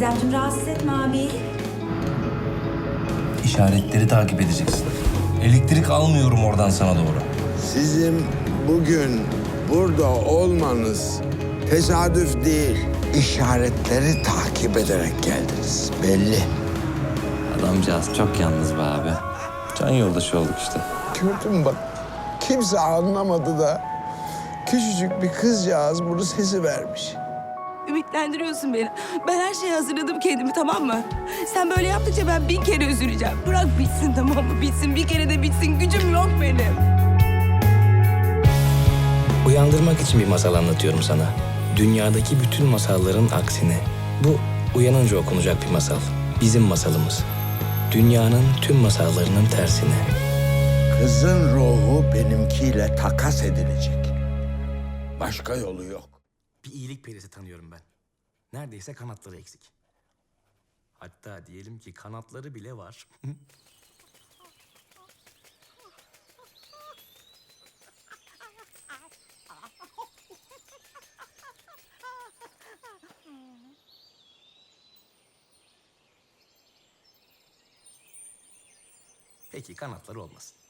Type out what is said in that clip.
Canım rahatsız etme abi. İşaretleri takip edeceksin. Elektrik almıyorum oradan sana doğru. Sizin bugün burada olmanız tesadüf değil. İşaretleri takip ederek geldiniz. Belli. Adamcağız çok yalnız be abi. Can yoldaşı olduk işte. Gördün mü bak kimse anlamadı da küçücük bir kızcağız bunu sesi vermiş. Ümitlendiriyorsun beni. Ben her şeye hazırladım kendimi tamam mı? Sen böyle yaptıkça ben bin kere üzüleceğim. Bırak bitsin tamam mı? Bitsin bir kere de bitsin. Gücüm yok benim. Uyandırmak için bir masal anlatıyorum sana. Dünyadaki bütün masalların aksine. Bu uyanınca okunacak bir masal. Bizim masalımız. Dünyanın tüm masallarının tersine. Kızın ruhu benimkiyle takas edilecek. Başka yolu yok. Bir iyilik perisi tanıyorum ben. Neredeyse kanatları eksik. Hatta diyelim ki kanatları bile var. Peki kanatları olmasın.